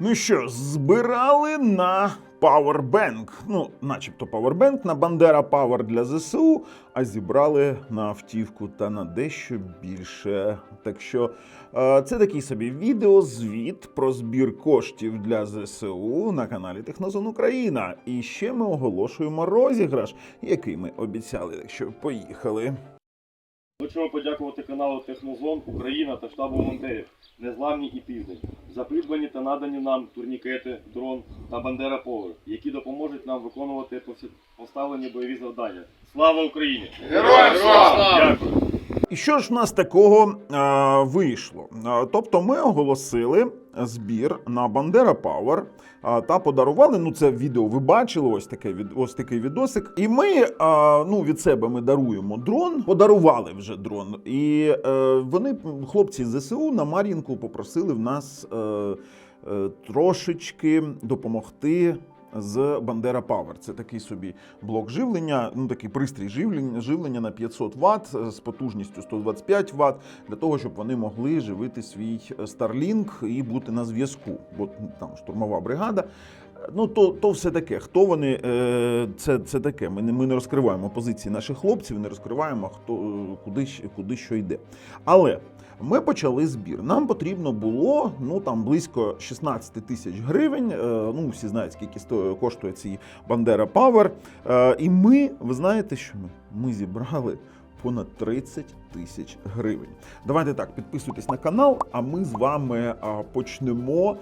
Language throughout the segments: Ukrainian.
Ну що, збирали на Powerbank. Ну, начебто Powerbank на Бандера Power для ЗСУ, а зібрали на автівку та на дещо більше. Так що е, це такий собі відеозвіт про збір коштів для ЗСУ на каналі Технозон Україна. І ще ми оголошуємо розіграш, який ми обіцяли. Так що поїхали. Хочемо подякувати каналу Технозон Україна та штабу волонтерів Незламні і Південь за придбані та надані нам турнікети, дрон та Бандера Повер, які допоможуть нам виконувати поставлені бойові завдання. Слава Україні! Героям слава! Дякую! І що ж в нас такого а, вийшло? А, тобто ми оголосили збір на Бандера е, та подарували. Ну, це відео ви бачили, ось таке ось такий відосик. І ми ну, від себе ми даруємо дрон, подарували вже дрон. І е, вони, хлопці з ЗСУ, на Мар'їнку попросили в нас е, е, трошечки допомогти з Бандера Power. Це такий собі блок живлення, ну такий пристрій живлення, живлення на 500 Вт з потужністю 125 Вт, для того, щоб вони могли живити свій Starlink і бути на зв'язку. Бо там штурмова бригада. Ну, то, то все таке. Хто вони? Е, Це, це таке. Ми не, ми не розкриваємо позиції наших хлопців, не розкриваємо, хто е, куди, куди що йде. Але ми почали збір. Нам потрібно було ну там близько 16 тисяч гривень. Е, Ну, всі знають, скільки сто- коштує цей Бандера Павер. Е, І ми, ви знаєте, що ми? Ми зібрали. Понад 30 тисяч гривень. Давайте так, підписуйтесь на канал, а ми з вами а, почнемо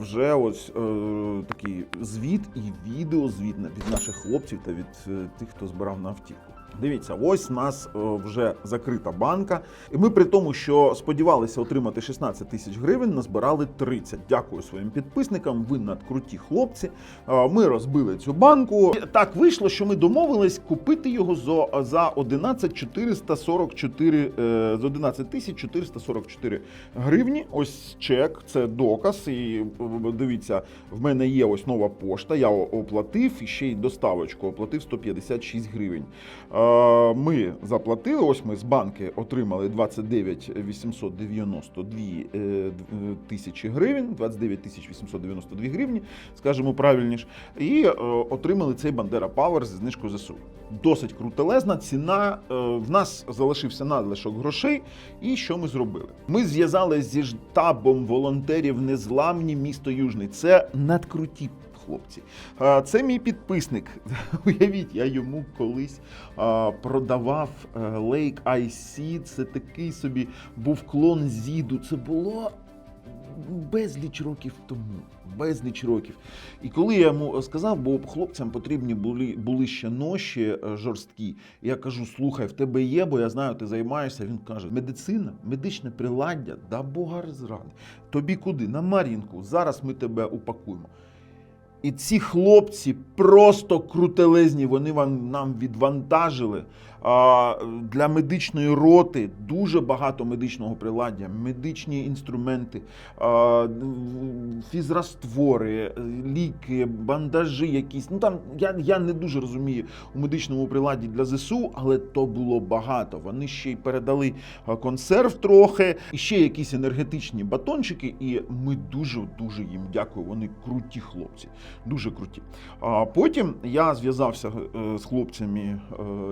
вже ось е, такий звіт і відеозвіт на- від наших хлопців та від е, тих, хто збирав на автівку. Дивіться, ось нас е, вже закрита банка. І ми при тому, що сподівалися отримати 16 тисяч гривень, назбирали 30. Дякую своїм підписникам. Ви надкруті хлопці. Е, Ми розбили цю банку. Так вийшло, що ми домовились купити його за, за 11 444, е, з 11 тисяч 444 гривні. Ось чек, це доказ. І дивіться, в мене є ось нова пошта. Я оплатив і ще й доставочку оплатив 156 гривень. Е, Ми заплатили. Ось ми з банки отримали 29 892 е, тисячі гривень, 29 тисяч 892 гривні, скажімо правильніше, і е, отримали цей Бандера Power зі знижкою ЗСУ. Досить крутелезна ціна. В нас залишився надлишок грошей. І що ми зробили? Ми зв'язалися зі штабом волонтерів Незламні місто Южний. Це надкруті хлопці. Це мій підписник. Уявіть, я йому колись продавав е, Lake IC. Це такий собі був клон Зіду. Це було. Безліч років тому, безліч років. І коли я йому сказав, бо хлопцям потрібні були, були ще ноші е, жорсткі. Я кажу: слухай, в тебе є, бо я знаю, ти займаєшся. Він каже: медицина, медичне приладдя, да Бога розради. Тобі куди? На Мар'їнку. Зараз ми тебе упакуємо. І ці хлопці просто крутелезні, вони вам нам відвантажили. Для медичної роти дуже багато медичного приладдя, медичні інструменти, фізраствори, ліки, бандажі якісь. Ну там я, я не дуже розумію у медичному приладі для ЗСУ, але то було багато. Вони ще й передали консерв трохи, і ще якісь енергетичні батончики. І ми дуже дуже їм дякую. Вони круті хлопці, дуже круті. А потім я зв'язався е, з хлопцями, е,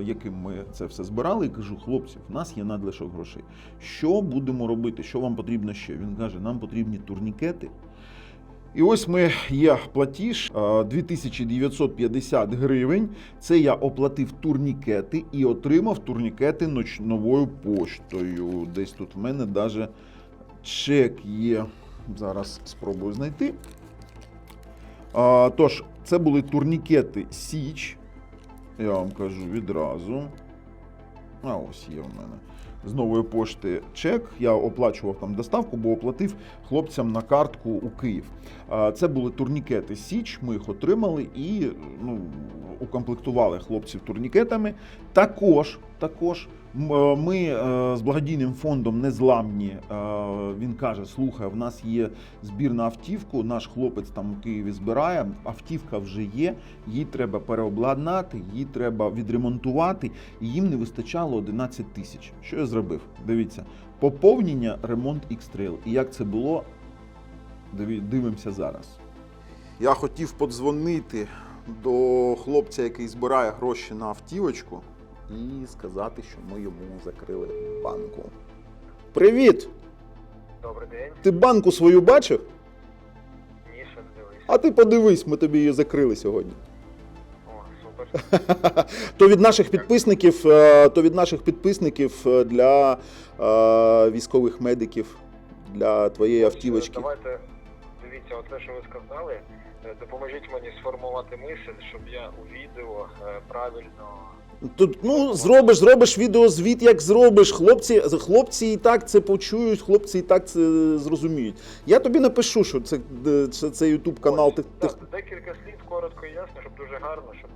яким ми це все збирали, і кажу: хлопці, в нас є надлишок грошей. Що будемо робити? Що вам потрібно ще? Він каже: нам потрібні турнікети. І ось ми є платіж е, 2950 гривень. Це я оплатив турнікети і отримав турнікети новою поштою. Десь тут в мене навіть чек є. Зараз спробую знайти. Тож, це були турнікети Січ. Я вам кажу відразу. А ось є в мене. З нової пошти чек. Я оплачував там доставку, бо оплатив хлопцям на картку у Київ. Це були турнікети Січ. Ми їх отримали і ну, укомплектували хлопців турнікетами. Також, також е, ми е, з благодійним фондом Незламні. е, Він каже: слухай, в нас є збір на автівку. Наш хлопець там у Києві збирає. Автівка вже є. Її треба переобладнати, її треба відремонтувати. І їм не вистачало 11 тисяч. Що я зробив? Дивіться, поповнення, ремонт X-Trail. І як це було? Дивимося зараз. Я хотів подзвонити до хлопця, який збирає гроші на автівочку, і сказати, що ми йому закрили банку. Привіт! Добрий день, Ти банку свою бачив? ні, ще не дивись. А ти подивись, ми тобі її закрили сьогодні. О, супер. То від наших підписників, е, то від наших підписників е, для е, військових медиків, для твоєї автівочки. Давайте дивіться, оце, що ви сказали. е, Допоможіть мені сформувати мисль, щоб я у відео е, правильно. Тут ну зробиш, зробиш відеозвіт, як зробиш. Хлопці, хлопці і так це почують, хлопці і так це зрозуміють. Я тобі напишу, що це, це, це YouTube канал. Ти, ти, Декілька слів коротко і ясно, щоб дуже гарно, щоб,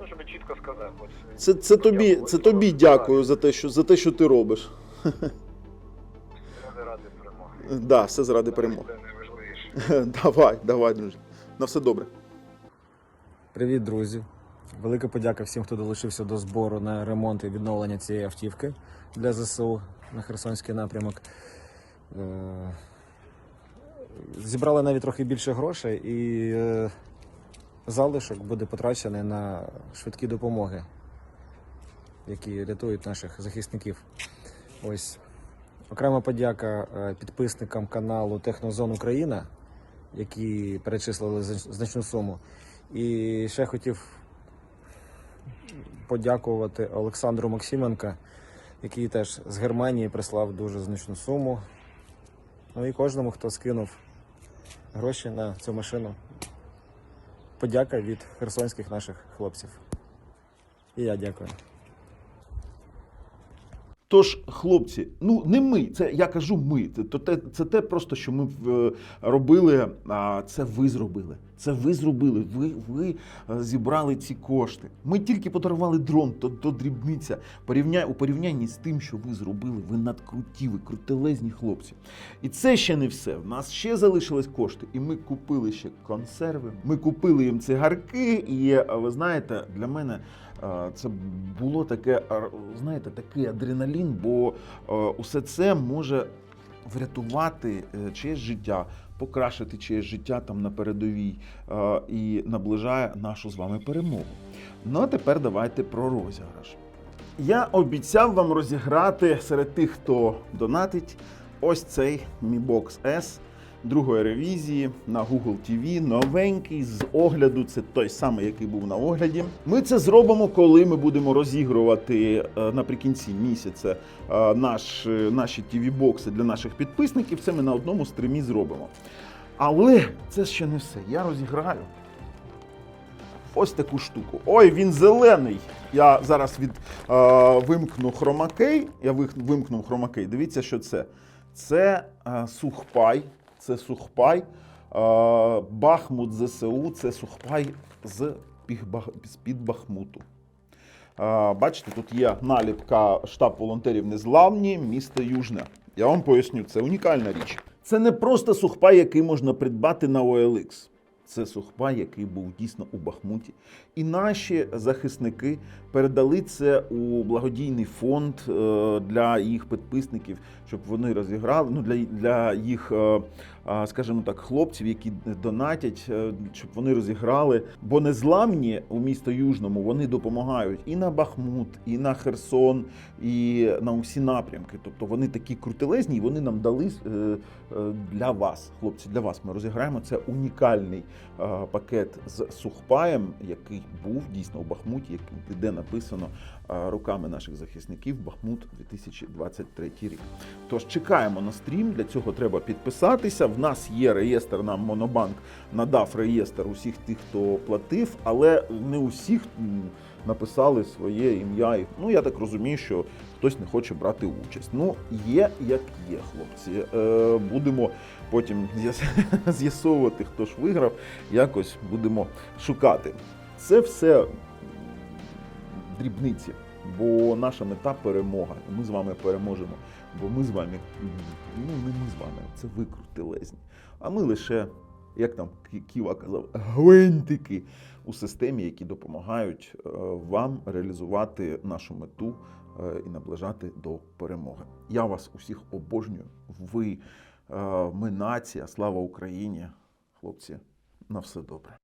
ну, щоб чітко сказав. Ось, це, це тобі, це тобі дякую за те, що за те, що ти робиш. Ради ради перемоги. Да, все заради перемоги. Це найважливіше. Давай, давай, друже. На все добре. Привіт, друзі! Велика подяка всім, хто долучився до збору на ремонт і відновлення цієї автівки для ЗСУ на Херсонський напрямок. Е, Зібрали навіть трохи більше грошей, і е, залишок буде потрачений на швидкі допомоги, які рятують наших захисників. Ось окрема подяка е, підписникам каналу Технозон Україна, які перечислили значну суму. І ще хотів подякувати Олександру Максименка, який теж з Германії прислав дуже значну суму. Ну і кожному, хто скинув гроші на цю машину. Подяка від херсонських наших хлопців. І я дякую. Тож, хлопці, ну не ми, це я кажу ми. Це, те, це те просто, що ми робили, а це ви зробили. Це ви зробили. Ви, ви е, зібрали ці кошти. Ми тільки подарували дрон, то, то дрібниця. Порівня, у порівнянні з тим, що ви зробили, ви надкруті, ви крутелезні хлопці. І це ще не все. В нас ще залишились кошти, і ми купили ще консерви. Ми купили їм цигарки, і е, ви знаєте, для мене. Це було таке, знаєте, такий адреналін, бо усе це може врятувати е, чиєсь життя, покращити чиєсь життя там на передовій і наближає нашу з вами перемогу. Ну а тепер давайте про розіграш. Я обіцяв вам розіграти серед тих, хто донатить, ось цей Mi Box S другої ревізії на Google TV, новенький з огляду. Це той самий, який був на огляді. Ми це зробимо, коли ми будемо розігрувати е, наприкінці місяця е, наш, е, наші TV-бокси для наших підписників. Це ми на одному стрімі зробимо. Але це ще не все. Я розіграю ось таку штуку. Ой, він зелений. Я зараз від е, вимкну хромакей. Я вимкнув хромакей. Дивіться, що це. Це е, сухпай. Це сухпай. Бахмут ЗСУ. Це сухпай з з-під Бахмуту. Бачите, тут є наліпка штаб волонтерів Незламні, місто Южне. Я вам поясню, це унікальна річ. Це не просто сухпай, який можна придбати на OLX. Це сухпай, який був дійсно у Бахмуті. І наші захисники передали це у благодійний фонд е, для їх підписників, щоб вони розіграли. Ну для, для їх, е, скажімо так, хлопців, які донатять, е, щоб вони розіграли. Бо незламні у місто Южному вони допомагають і на Бахмут, і на Херсон, і на усі напрямки. Тобто вони такі крутелезні, і вони нам дали е, е, для вас, хлопці, для вас. Ми розіграємо це унікальний пакет з сухпаєм, який був дійсно у Бахмуті, де написано руками наших захисників Бахмут 2023 рік. Тож чекаємо на стрім. Для цього треба підписатися. В нас є реєстр. Нам Монобанк надав реєстр усіх тих, хто платив, але не усіх написали своє ім'я. Ну я так розумію, що хтось не хоче брати участь. Ну є як є, хлопці. Е, будемо потім з'ясовувати, хто ж виграв. Якось будемо шукати. Це все дрібниці, бо наша мета перемога. Ми з вами переможемо. Бо ми з вами, ну не ми з вами, це ви крутелезні. А ми лише, як там Ківа казав, гвинтики у системі, які допомагають е, вам реалізувати нашу мету е, і наближати до перемоги. Я вас усіх обожнюю. Ви Ми нація, слава Україні. Хлопці, на все добре.